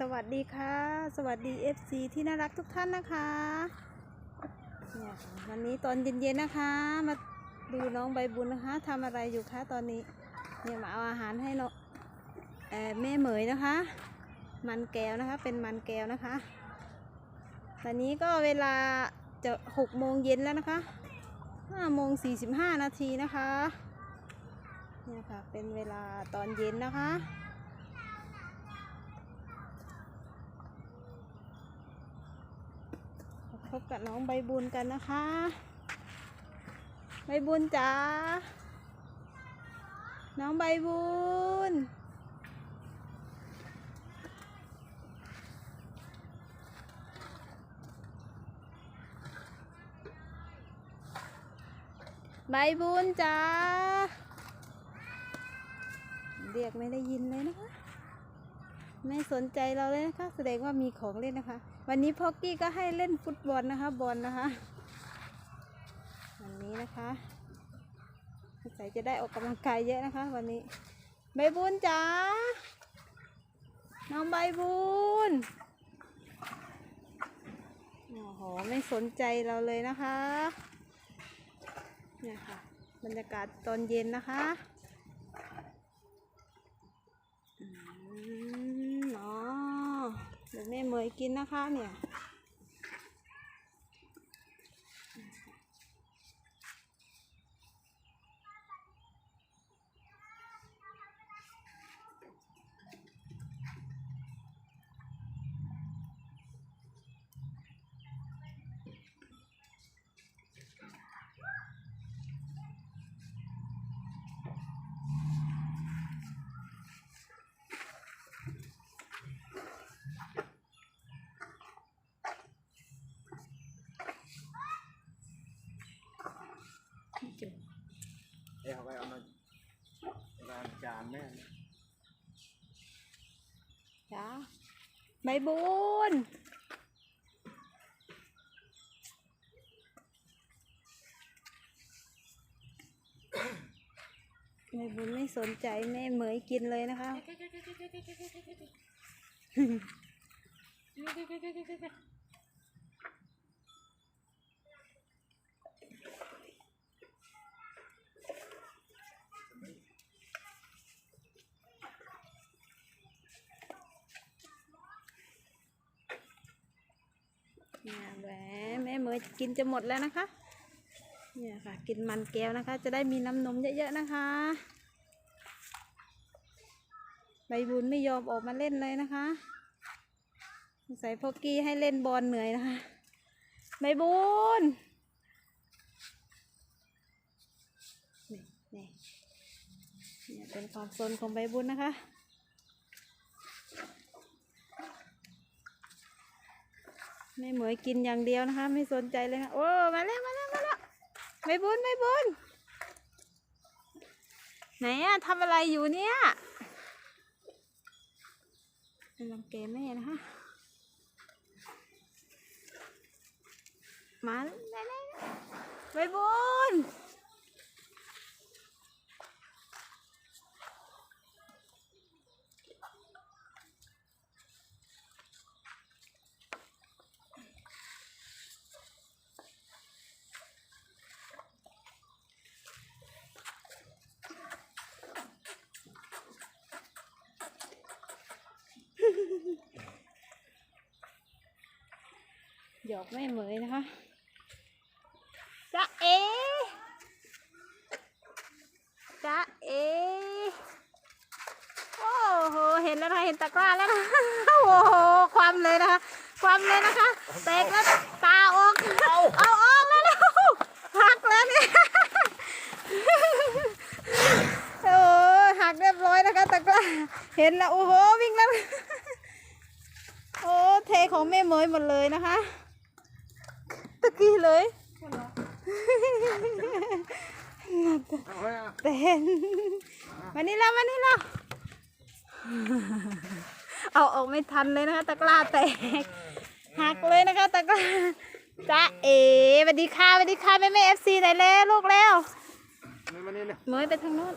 สวัสดีค่ะ สวัสดี FC ที่น่ารักทุกท่านนะคะเนี่ยค่ะวันนี้ตอนเย็นๆนะคะ มาดูน้องใบบุญนะคะทำอะไรอยู่คะตอนนี้เนี่ยมาเอาอาหารให้น้องเอ่อแม่เหมยนะคะ มันแก้วนะคะ เป็นมันแก้วนะคะ ตอนนี้ก็เวลาจะหกโมงเย็นแล้วนะคะห้าโมงสี่สิบห้านาทีนะคะเนี่ยค่ะเป็นเวลาตอนเย็นนะคะ บกับน้องใบบุญกันนะคะ ใบบุญจ๋า น้องใบบุญ ใบบุญจ๋า เรียกไม่ได้ยินเลยนะคะ ไม่สนใจเราเลยนะคะแสดงว่ามีของเล่นนะคะ วันนี้พ็อกกี้ก็ให้เล่นฟุตบอลนะคะบอลนะคะวันนี้นะคะสงสัยจะได้ออกกำลังกายเยอะนะคะ วันนี้ใบบุญจ๋าน้องใบบุญโอ้โหไม่สนใจเราเลยนะคะเนี่ยค่ะบรรยากาศตอนเย็นนะคะอืม เนาะเดี๋ยวแม่เมยกินนะคะเนี่ย เอ้เอาไปเอามาล้างจานแม่จ้าใบบุญใบบุญไม่สนใจแม่เหมยกินเลยนะคะ เนี่ยแหวแม่เมยกินจะหมดแล้วนะคะ เนี่ยค่ะ กินมันแก้วนะคะ จะได้มีน้ำนมเยอะๆนะคะใบบุญไม่ยอมออกมาเล่นเลยนะคะสงสัยพ่อกี้ให้เล่นบอลเหนื่อยนะคะใบบุญนี่นี่เนี่ยเป็นความสนของใบบุญนะคะ แม่เหมยกินอย่างเดียวนะคะ ไม่สนใจเลยนะโอ้มาแล้วมาแล้วมาแล้วไม่บุญไม่บุญไหนอะทำอะไรอยู่เนี่ยเป็นลังเกแม่นะคะมาแล้วไม่บุญ หยอกแม่เหมยนะคะจ้าเอจ้าเอโอ้โห เห็นแล้วนะคะเห็นตะกร้าแล้วนะ โอ้โห ความเลยนะคะ ความเลยนะคะ แตกแล้ว เต้นมานี่ล้วมานี่ล้เอาออกไม่ทันเลยนะคะตะกร้าแตกหักเลยนะคะตะกร้าจ้าเอ๋สวัสดีค่ะสวัสดีค่ะแม่แม่เอฟซีไหนแล้วลูกแล้วเมยไปทางโน้น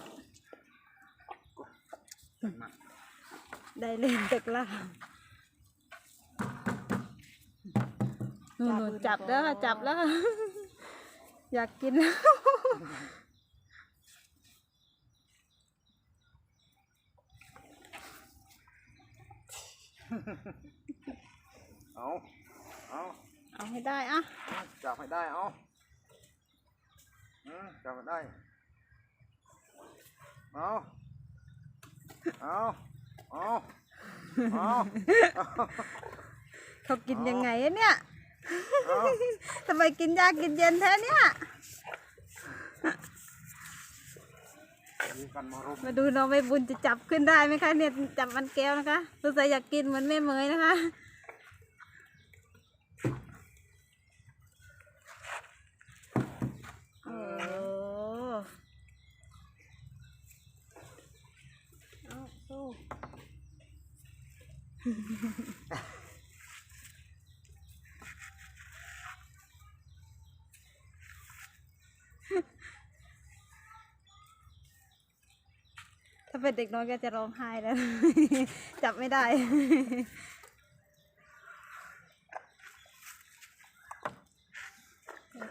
ได้เล่นตะกร้าหนูจับแล้วจับแล้ว อยากกินแล้วเอาเอาเอาให้ได้อะจับให้ได้เอาอืมจับให้ได้ เอาเอาเอาเอาเขากินยังไงอะเนี่ยเอา ทำไมกินยากกินเย็นแท้เนี่ยมีกันมารุมมาดูน้องใบบุญจะจับขึ้นได้ไหมคะเนี่ยจับมันแก้วนะคะสงสัยอยากกินเหมือนแม่เมยนะคะโอ้เอาสู้ เป็นเด็กน้อยก็จะร้องไห้แล้ว จับไม่ได้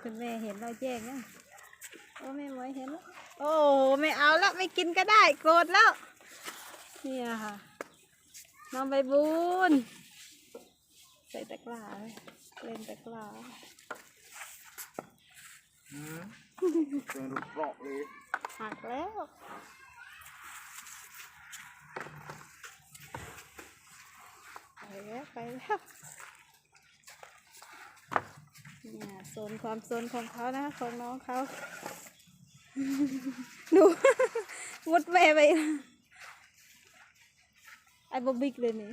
คุณแม่เห็นเราแจ้งยังโอ้แม่หมวยเห็นแล้วโอ้ไม่เอาแล้วไม่กินก็ได้โกรธแล้ว เนี่ยค่ะ น้องใบบุญใส่ตะกร้าเลยเล่นตะกร้าอืมเป็นรูปเปราะเลยหักแล้ว ไป แล้วไปแล้วเนี่ยโซนความโซนของเขานะของน้องเขาดูมุดแม่ไปไอ้บอบิกเลยนี่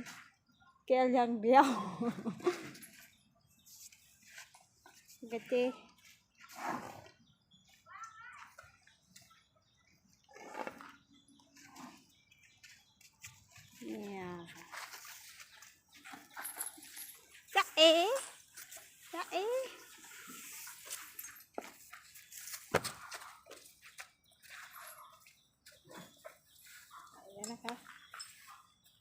แกอย่างเดียวกระเจ เนี่ยค่ะจ๊ะ เอ๋จ๊ะเอ๋แล้วนะคะ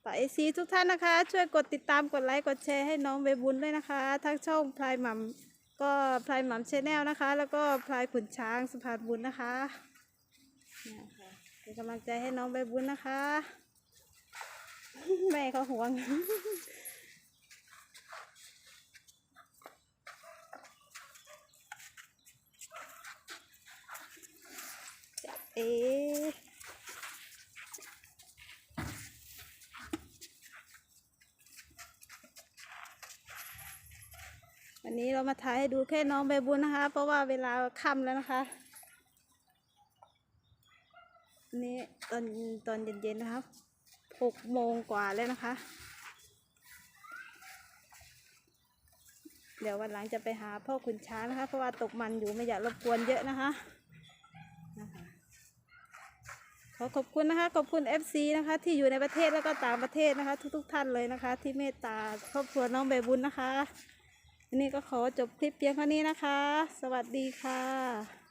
ต่อไอซีทุกท่านนะคะ ช่วยกดติดตามกดไลค์กดแชร์ให้น้องเบบุญด้วยนะคะทั้งช่องพลายหม่ำก็พลายหม่ำชแนลนะคะ แล้วก็พลายขุนช้างสะพานบุญนะคะเนี่ค่ะเป็นกำลังใจให้น้องเบบุญนะคะแม่เขาห่วง เอ๊วันนี้เรามาถ่ายให้ดูแค่น้องใบบุญนะคะ เพราะว่าเวลาค่ำแล้วนะคะ นี่ตอนตอนเย็นๆนะครับหกโมงกว่าแล้วนะคะ เดี๋ยววันหลังจะไปหาพ่อขุนช้างนะคะ เพราะว่าตกมันอยู่ไม่อยากรบกวนเยอะนะคะข อขอบคุณนะคะ ขอบคุณ FC นะคะ ที่อยู่ในประเทศแล้วก็ต่างประเทศนะคะ ทุกๆทท่านเลยนะคะ ที่เมตตาครอบครัวน้องใบบุญนะคะวันนี้ก็ขอจบคลิปเพียงเท่านี้นะคะ สวัสดีค่ะ